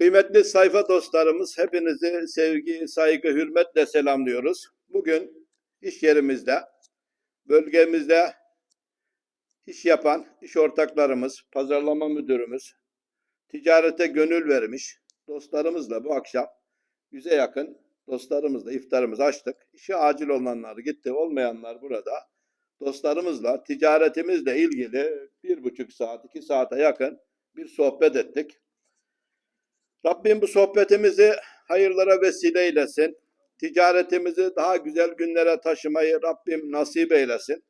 Kıymetli sayfa dostlarımız, hepinizi sevgi, saygı, hürmetle selamlıyoruz. Bugün iş yerimizde, bölgemizde iş yapan iş ortaklarımız, pazarlama müdürümüz, ticarete gönül vermiş dostlarımızla bu akşam yüze yakın dostlarımızla iftarımızı açtık. İşi acil olanlar gitti, olmayanlar burada. Dostlarımızla ticaretimizle ilgili bir buçuk saat, iki saate yakın bir sohbet ettik. Rabbim bu sohbetimizi hayırlara vesile eylesin. Ticaretimizi daha güzel günlere taşımayı Rabbim nasip eylesin.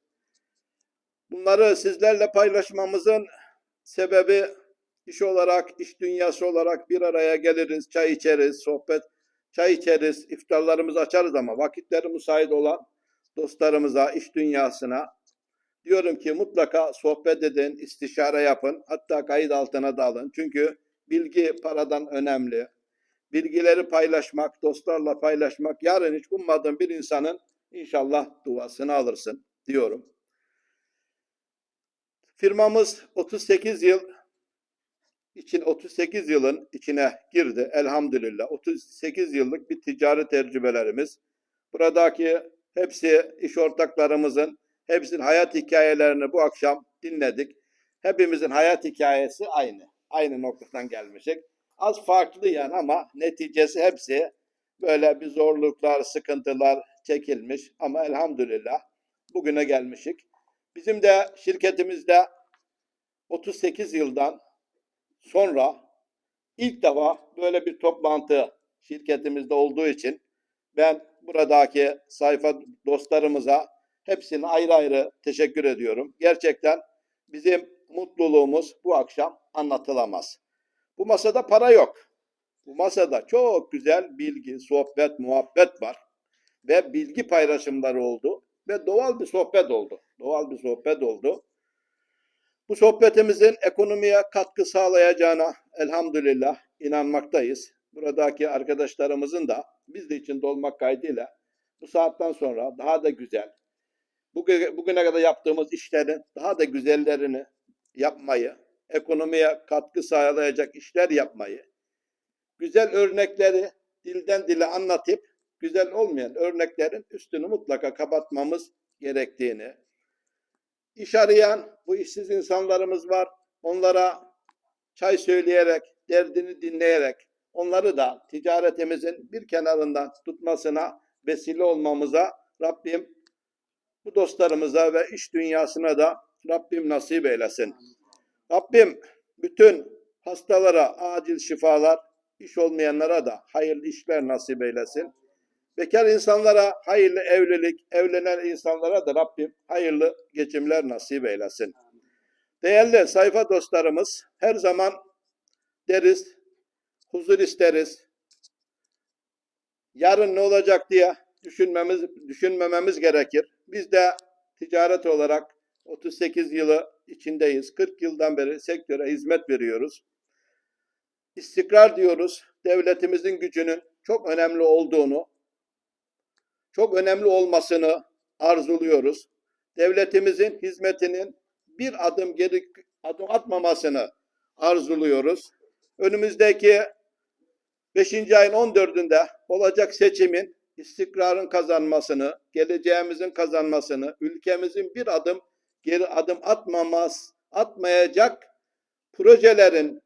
Bunları sizlerle paylaşmamızın sebebi iş olarak, iş dünyası olarak bir araya geliriz, çay içeriz, sohbet, çay içeriz, iftarlarımızı açarız ama vakitleri müsait olan dostlarımıza, iş dünyasına diyorum ki mutlaka sohbet edin, istişare yapın, hatta kayıt altına da alın. Çünkü bilgi paradan önemli. Bilgileri paylaşmak, dostlarla paylaşmak, yarın hiç ummadığın bir insanın inşallah duasını alırsın diyorum. Firmamız 38 yıl için 38 yılın içine girdi elhamdülillah. 38 yıllık bir ticari tecrübelerimiz. Buradaki hepsi iş ortaklarımızın hepsinin hayat hikayelerini bu akşam dinledik. Hepimizin hayat hikayesi aynı. Aynı noktadan gelmişik. Az farklı yani ama neticesi hepsi böyle bir zorluklar, sıkıntılar çekilmiş ama elhamdülillah bugüne gelmişik. Bizim de şirketimizde 38 yıldan sonra ilk defa böyle bir toplantı şirketimizde olduğu için ben buradaki sayfa dostlarımıza hepsine ayrı ayrı teşekkür ediyorum. Gerçekten bizim mutluluğumuz bu akşam anlatılamaz. Bu masada para yok. Bu masada çok güzel bilgi, sohbet, muhabbet var. Ve bilgi paylaşımları oldu. Ve doğal bir sohbet oldu. Doğal bir sohbet oldu. Bu sohbetimizin ekonomiye katkı sağlayacağına elhamdülillah inanmaktayız. Buradaki arkadaşlarımızın da biz de içinde olmak kaydıyla bu saatten sonra daha da güzel, bugüne, kadar yaptığımız işlerin daha da güzellerini yapmayı, ekonomiye katkı sağlayacak işler yapmayı, güzel örnekleri dilden dile anlatıp güzel olmayan örneklerin üstünü mutlaka kapatmamız gerektiğini, iş arayan bu işsiz insanlarımız var. Onlara çay söyleyerek, derdini dinleyerek onları da ticaretimizin bir kenarından tutmasına vesile olmamıza Rabbim bu dostlarımıza ve iş dünyasına da Rabbim nasip eylesin. Rabbim bütün hastalara acil şifalar, iş olmayanlara da hayırlı işler nasip eylesin. Bekar insanlara hayırlı evlilik, evlenen insanlara da Rabbim hayırlı geçimler nasip eylesin. Değerli sayfa dostlarımız, her zaman deriz, huzur isteriz. Yarın ne olacak diye düşünmemiz, düşünmememiz gerekir. Biz de ticaret olarak 38 yılı içindeyiz. 40 yıldan beri sektöre hizmet veriyoruz. İstikrar diyoruz. Devletimizin gücünün çok önemli olduğunu, çok önemli olmasını arzuluyoruz. Devletimizin hizmetinin bir adım geri adım atmamasını arzuluyoruz. Önümüzdeki 5. ayın 14'ünde olacak seçimin istikrarın kazanmasını, geleceğimizin kazanmasını, ülkemizin bir adım geri adım atmamaz, atmayacak projelerin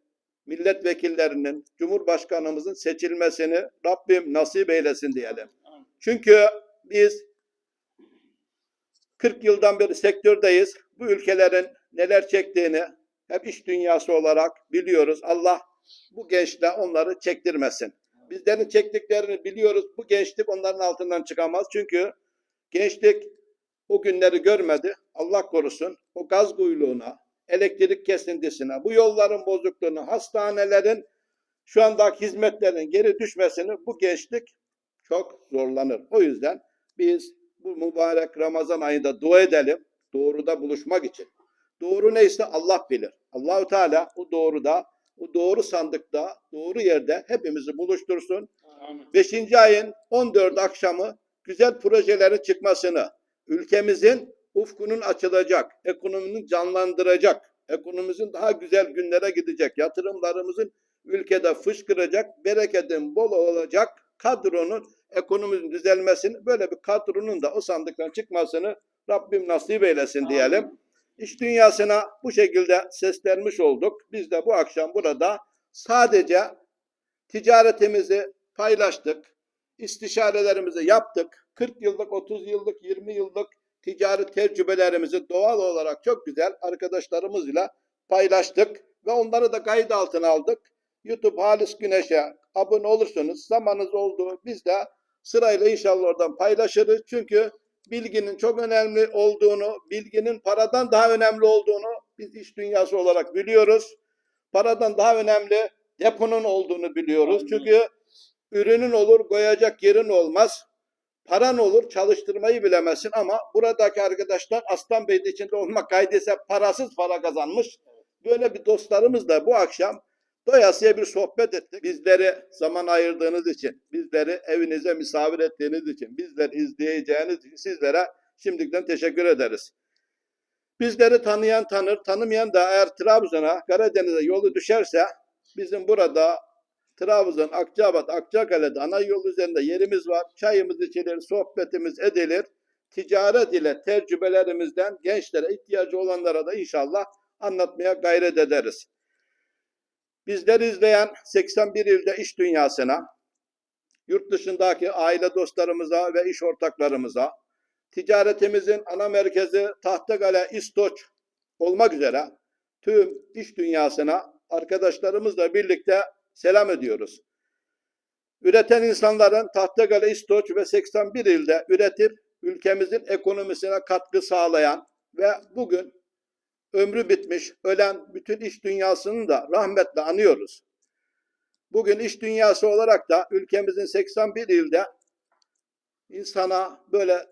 milletvekillerinin, Cumhurbaşkanımızın seçilmesini Rabbim nasip eylesin diyelim. Çünkü biz 40 yıldan beri sektördeyiz. Bu ülkelerin neler çektiğini hep iş dünyası olarak biliyoruz. Allah bu gençle onları çektirmesin. Bizlerin çektiklerini biliyoruz. Bu gençlik onların altından çıkamaz. Çünkü gençlik o günleri görmedi. Allah korusun. O gaz kuyruğuna, elektrik kesintisine, bu yolların bozukluğuna, hastanelerin şu andaki hizmetlerin geri düşmesini bu gençlik çok zorlanır. O yüzden biz bu mübarek Ramazan ayında dua edelim. Doğruda buluşmak için. Doğru neyse Allah bilir. Allahu Teala o doğruda, o doğru sandıkta, doğru yerde hepimizi buluştursun. Amin. 5. ayın 14 akşamı güzel projelerin çıkmasını, ülkemizin ufkunun açılacak, ekonominin canlandıracak, ekonomimizin daha güzel günlere gidecek, yatırımlarımızın ülkede fışkıracak, bereketin bol olacak kadronun ekonominin düzelmesini, böyle bir kadronun da o sandıktan çıkmasını Rabbim nasip eylesin diyelim. İş dünyasına bu şekilde seslenmiş olduk. Biz de bu akşam burada sadece ticaretimizi paylaştık, istişarelerimizi yaptık. 40 yıllık, 30 yıllık, 20 yıllık ticari tecrübelerimizi doğal olarak çok güzel arkadaşlarımızla paylaştık ve onları da kayıt altına aldık. YouTube Halis Güneş'e abone olursanız zamanınız olduğu biz de sırayla inşallah oradan paylaşırız. Çünkü bilginin çok önemli olduğunu, bilginin paradan daha önemli olduğunu biz iş dünyası olarak biliyoruz. Paradan daha önemli deponun olduğunu biliyoruz. Çünkü ürünün olur, koyacak yerin olmaz. Paran olur, çalıştırmayı bilemezsin ama buradaki arkadaşlar Aslan Bey'de içinde olmak kaydıysa parasız para kazanmış. Böyle bir dostlarımız da bu akşam doyasıya bir sohbet ettik. Bizleri zaman ayırdığınız için, bizleri evinize misafir ettiğiniz için, bizleri izleyeceğiniz için sizlere şimdiden teşekkür ederiz. Bizleri tanıyan tanır, tanımayan da eğer Trabzon'a, Karadeniz'e yolu düşerse bizim burada Trabzon, Akçabat, Akçakale'de ana yol üzerinde yerimiz var. Çayımız içilir, sohbetimiz edilir. Ticaret ile tecrübelerimizden gençlere ihtiyacı olanlara da inşallah anlatmaya gayret ederiz. Bizleri izleyen 81 ilde iş dünyasına, yurt dışındaki aile dostlarımıza ve iş ortaklarımıza, ticaretimizin ana merkezi Tahtakale, İstoç olmak üzere tüm iş dünyasına arkadaşlarımızla birlikte selam ediyoruz. Üreten insanların Tahtakale, İstoç ve 81 ilde üretip ülkemizin ekonomisine katkı sağlayan ve bugün ömrü bitmiş, ölen bütün iş dünyasını da rahmetle anıyoruz. Bugün iş dünyası olarak da ülkemizin 81 ilde insana böyle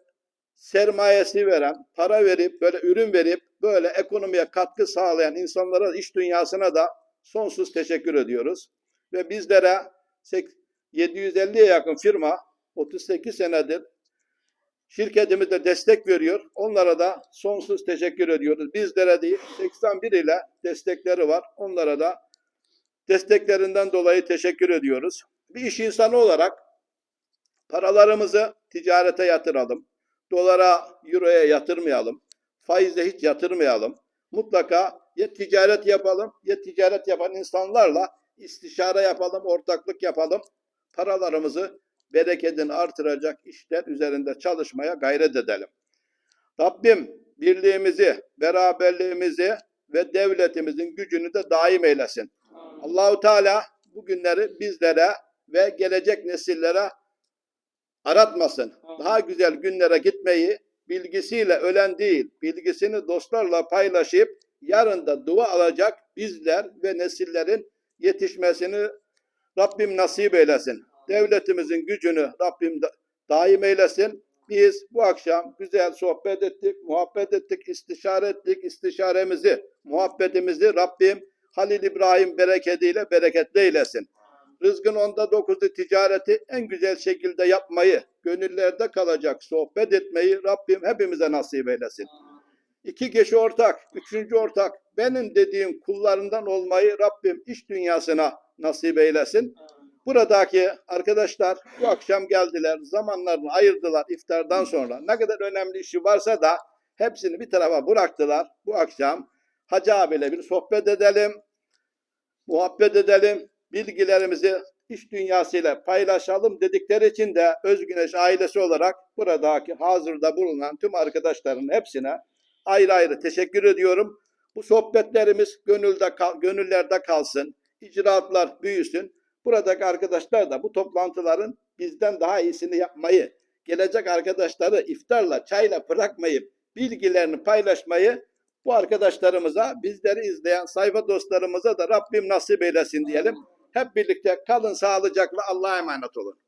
sermayesi veren, para verip, böyle ürün verip, böyle ekonomiye katkı sağlayan insanlara, iş dünyasına da sonsuz teşekkür ediyoruz. Ve bizlere 750'ye yakın firma 38 senedir şirketimize destek veriyor. Onlara da sonsuz teşekkür ediyoruz. Bizlere değil 81 ile destekleri var. Onlara da desteklerinden dolayı teşekkür ediyoruz. Bir iş insanı olarak paralarımızı ticarete yatıralım. Dolara, euroya yatırmayalım. Faize hiç yatırmayalım. Mutlaka ya ticaret yapalım ya ticaret yapan insanlarla istişare yapalım, ortaklık yapalım. Paralarımızı bereketini artıracak işler üzerinde çalışmaya gayret edelim. Rabbim birliğimizi, beraberliğimizi ve devletimizin gücünü de daim eylesin. Allahu Teala bu günleri bizlere ve gelecek nesillere aratmasın. Daha güzel günlere gitmeyi bilgisiyle ölen değil, bilgisini dostlarla paylaşıp yarın da dua alacak bizler ve nesillerin yetişmesini Rabbim nasip eylesin. Devletimizin gücünü Rabbim da, daim eylesin. Biz bu akşam güzel sohbet ettik, muhabbet ettik, istişare ettik. İstişaremizi, muhabbetimizi Rabbim Halil İbrahim bereketiyle bereketli eylesin. Rızkın onda dokuzu ticareti en güzel şekilde yapmayı, gönüllerde kalacak sohbet etmeyi Rabbim hepimize nasip eylesin. İki kişi ortak, üçüncü ortak, benim dediğim kullarından olmayı Rabbim iş dünyasına nasip eylesin. Buradaki arkadaşlar bu akşam geldiler, zamanlarını ayırdılar iftardan sonra. Ne kadar önemli işi varsa da hepsini bir tarafa bıraktılar. Bu akşam Hacı abiyle bir sohbet edelim, muhabbet edelim, bilgilerimizi iş dünyasıyla paylaşalım dedikleri için de Özgüneş ailesi olarak buradaki hazırda bulunan tüm arkadaşların hepsine ayrı ayrı teşekkür ediyorum. Bu sohbetlerimiz gönülde gönüllerde kalsın, icraatlar büyüsün. Buradaki arkadaşlar da bu toplantıların bizden daha iyisini yapmayı, gelecek arkadaşları iftarla, çayla bırakmayıp bilgilerini paylaşmayı bu arkadaşlarımıza, bizleri izleyen sayfa dostlarımıza da Rabbim nasip eylesin diyelim. Hep birlikte kalın sağlıcakla Allah'a emanet olun.